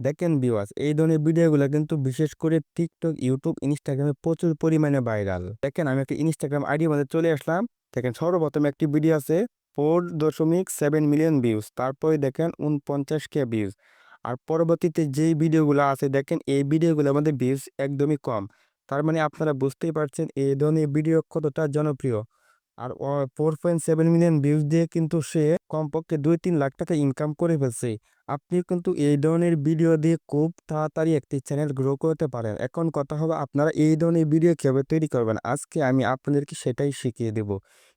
দেখেন ভিউয়ার্স এই ধরনের ভিডিওগুলো কিন্তু বিশেষ করে টিকটক ইউটিউব ইনস্টাগ্রামে প্রচুর পরিমাণে ভাইরাল দেখেন আমি একটা ইনস্টাগ্রাম আইডি মধ্যে চলে আসলাম। দেখেন সর্বপ্রথম একটি ভিডিও আছে ফোর দশমিক সেভেন মিলিয়ন ভিউজ তারপরে দেখেন উনপঞ্চাশ কে ভিউজ আর পরবর্তীতে যেই ভিডিওগুলো আছে, দেখেন এই ভিডিওগুলোর আমাদের ভিউজ একদমই কম। তার মানে আপনারা বুঝতেই পারছেন, এই ধরনের ভিডিও কতটা জনপ্রিয়। আর four point seven million views দিয়ে কিন্তু সে কমপক্ষে দুই তিন লাখ টাকা ইনকাম করে ফেলছে। আপনি কিন্তু এই ধরনের ভিডিও দিয়ে খুব তাড়াতাড়ি একটি চ্যানেল গ্রো করতে পারেন। এখন কথা হবে আপনারা এই ধরনের ভিডিও কীভাবে তৈরি করবেন? আজকে আমি আপনাদেরকে সেটাই শিখিয়ে দেব।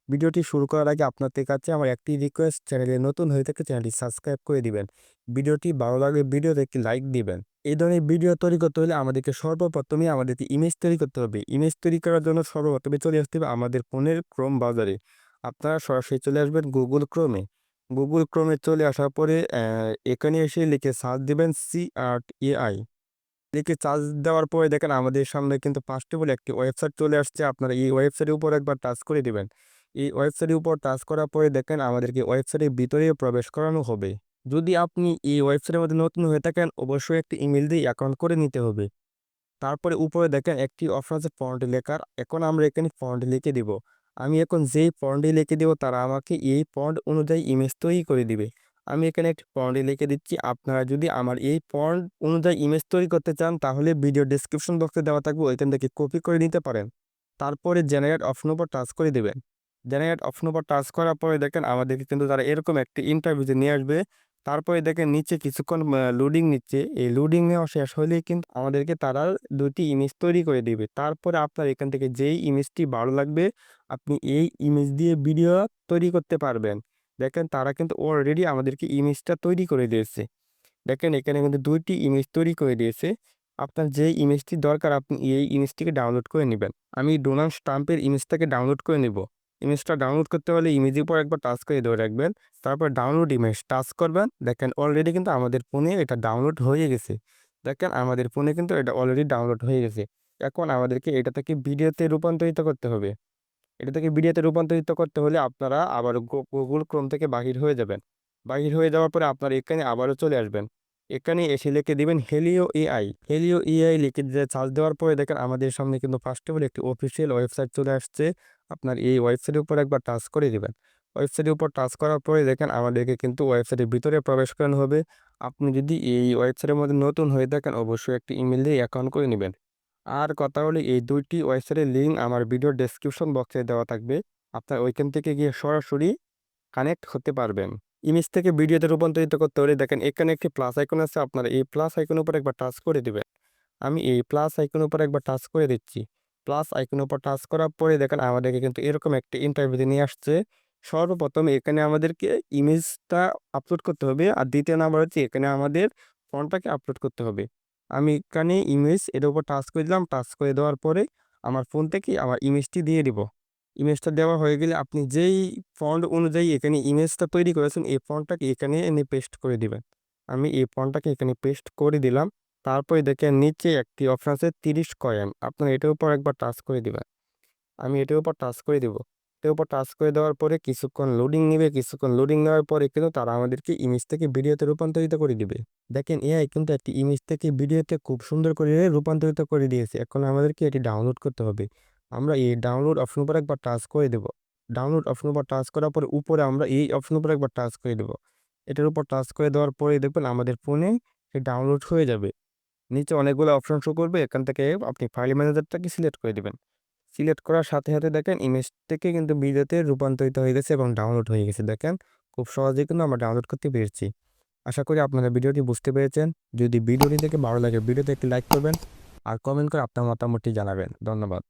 ভিডিওটি শুরু করার আগে আপনাদের কাছে আমার একটি রিকোয়েস্ট চ্যানেলে নতুন হয়ে থাকে চ্যানেলটি সাবস্ক্রাইব করে দিবেন। ভিডিওটি ভালো লাগলে ভিডিওতে একটি লাইক দিবেন। এই ধরনের ভিডিও তৈরি করতে হলে আমাদেরকে সর্বপ্রথমে আমাদেরকে ইমেজ তৈরি করতে হবে। ইমেজ তৈরি করার জন্য সর্বপ্রথমে চলে আসতে হবে আমাদের ফোনের ক্রোম বাজারে আপনারা সরাসরি চলে আসবেন গুগল ক্রোমে গুগল ক্রোমে চলে আসার পরে এখানে এসে লিখে সার্চ দিবেন সি আর্ট এআই লিখে চার্জ দেওয়ার পরে দেখেন আমাদের সামনে কিন্তু পাঁচটি বলে একটি ওয়েবসাইট চলে আসছে। আপনারা এই ওয়েবসাইটের উপর একবার টাচ করে দিবেন। এই ওয়েবসাইটের উপর টাচ করার পরে দেখেন আমাদেরকে ওয়েবসাইটের ভিতরে প্রবেশ করানো হবে। যদি আপনি এই ওয়েবসাইটের মধ্যে নতুন হয়ে থাকেন, অবশ্যই একটি ইমেল দিয়ে অ্যাকাউন্ট করে নিতে হবে। তারপরে উপরে দেখেন একটি অপশন আছে ফন্ট লেখার। এখন আমরা এখানে ফন্ট লিখে দিব। আমি এখন যেই ফন্টে লিখে দেবো, তারা আমাকে এই ফন্ট অনুযায়ী ইমেজ তৈরি করে দিবে। আমি এখানে একটি ফন্টে লিখে দিচ্ছি। আপনারা যদি আমার এই ফন্ট অনুযায়ী ইমেজ তৈরি করতে চান, তাহলে ভিডিও ডিসক্রিপশন বক্সে দেওয়া থাকবে। ওইখান থেকে কপি করে নিতে পারেন। তারপরে জেনারেট অপশন উপর টাচ করে দেবেন। জেনারেট অপশন উপর টাচ করার পরে দেখেন আমাদেরকে কিন্তু তারা এরকম একটি ইন্টারভিউতে নিয়ে আসবে। তারপরে দেখেন নিচে কিছুক্ষণ লোডিং নিচ্ছে। এই লোডিং নেওয়া শেষ হলেই কিন্তু আমাদেরকে তারা দুটি ইমেজ তৈরি করে দিবে। তারপরে আপনার এখান থেকে যেই ইমেজটি ভালো লাগবে, আপনি এই ইমেজ দিয়ে ভিডিও তৈরি করতে পারবেন। দেখেন তারা কিন্তু অলরেডি আমাদেরকে ইমেজটা তৈরি করে দিয়েছে। দেখেন এখানে কিন্তু দুইটি ইমেজ তৈরি করে দিয়েছে। আপনার যে ইমেজটি দরকার, আপনি এই ইমেজটিকে ডাউনলোড করে নেবেন। আমি ডোনাল্ড স্টাম্পের ইমেজটাকে ডাউনলোড করে নেব। ইমেজটা ডাউনলোড করতে হলে ইমেজের উপর একবার টাচ করে ধরে রাখবেন। তারপর ডাউনলোড ইমেজ টাচ করবেন। দেখেন অলরেডি কিন্তু আমাদের ফোনে এটা ডাউনলোড হয়ে গেছে। দেখেন আমাদের ফোনে কিন্তু এটা অলরেডি ডাউনলোড হয়ে গেছে। এখন আমাদেরকে এটা থেকে ভিডিওতে রূপান্তরিত করতে হবে। এটা থেকে ভিডিওতে রূপান্তরিত করতে হলে আপনারা আবার গুগল ক্রোম থেকে বাহির হয়ে যাবেন। বাহির হয়ে যাওয়ার পরে আপনারা এখানে আবারও চলে আসবেন। এখানে এসে লিখে দিবেন হেলিও এআই হেলিও এআই লিখে দিয়ে চার্জ দেওয়ার পরে দেখেন আমাদের সামনে কিন্তু ফার্স্ট অফ অল একটি অফিসিয়াল ওয়েবসাইট চলে আসছে। আপনার এই ওয়েবসাইটের উপর একবার টাচ করে দেবেন। ওয়েবসাইটের উপর টাচ করার পরে দেখেন আমাদেরকে কিন্তু ওয়েবসাইটের ভিতরে প্রবেশ করানো হবে। আপনি যদি এই ওয়েবসাইটের মধ্যে নতুন হয়ে থাকেন অবশ্যই একটি ইমেল দিয়ে অ্যাকাউন্ট করে নেবেন। আর কথা হলে এই দুইটি ওয়েবসাইটের লিঙ্ক আমার ভিডিও ডেসক্রিপশন বক্সে দেওয়া থাকবে। আপনার ওইখান থেকে গিয়ে সরাসরি কানেক্ট হতে পারবেন। ইমেজ থেকে ভিডিওতে রূপান্তরিত করতে হলে দেখেন, এখানে একটি প্লাস আইকন আছে, আপনারা এই প্লাস আইকনের উপর একবার টাচ করে দিবেন। আমি এই প্লাস আইকনের উপর একবার টাচ করে দিচ্ছি। প্লাস আইকনের উপর টাচ করার পরে দেখেন, আমাদেরকে কিন্তু এরকম একটি ইন্টারভিউতে নিয়ে আসছে। সর্বপ্রথম এখানে আমাদেরকে ইমেজটা আপলোড করতে হবে আর দ্বিতীয় নাম্বার হচ্ছে এখানে আমাদের ফোনটাকে আপলোড করতে হবে। আমি এখানে ইমেজ এর উপর টাচ করে দিলাম টাচ করে দেওয়ার পরে আমার ফোন থেকে আমার ইমেজটি দিয়ে দিব। ইমেজটা দেওয়া হয়ে গেলে আপনি যেই ফন্ট অনুযায়ী এখানে ইমেজটা তৈরি করেছেন, এই ফন্টটাকে এখানে এনে পেস্ট করে দিবেন। আমি এই ফন্টটাকে এখানে পেস্ট করে দিলাম। তারপরে দেখেন নিচে একটি অপশান আছে তিরিশ কয়েন। আপনার এটার উপর একবার টাচ করে দিবেন। আমি এটার উপর টাচ করে দিব। এটার উপর টাচ করে দেওয়ার পরে কিছুক্ষণ লোডিং নেবে। কিছুক্ষণ লোডিং নেওয়ার পরে কিন্তু তারা আমাদেরকে ইমেজ থেকে ভিডিওতে রূপান্তরিত করে দিবে। দেখেন এআই কিন্তু একটি ইমেজ থেকে ভিডিওতে খুব সুন্দর করে রূপান্তরিত করে দিয়েছে। এখন আমাদেরকে এটি ডাউনলোড করতে হবে। আমরা এই ডাউনলোড অপশন উপর একবার টাচ করে দেব। ডাউনলোড অপশন উপর টাচ করার পরে উপরে আমরা এই অপশন উপর একবার টাচ করে দেব। এটার উপর টাচ করে দেওয়ার পরে দেখবেন আমাদের ফোনে ডাউনলোড হয়ে যাবে। নিচে অনেকগুলো অপশন শো করবে, এখান থেকে আপনি ফাইল ম্যানেজারটাকে সিলেক্ট করে দেবেন। সিলেক্ট করার সাথে সাথে দেখেন ইমেজ থেকে কিন্তু ভিডিওতে রূপান্তরিত হয়ে গেছে এবং ডাউনলোড হয়ে গেছে। দেখেন খুব সহজেই কিন্তু আমরা ডাউনলোড করতে পেরেছি। আশা করি আপনারা ভিডিওটি বুঝতে পেরেছেন। যদি ভিডিওটি থেকে ভালো লাগে, ভিডিওতে একটি লাইক করবেন। আর কমেন্ট করে আপনার মতামতটি জানাবেন। ধন্যবাদ।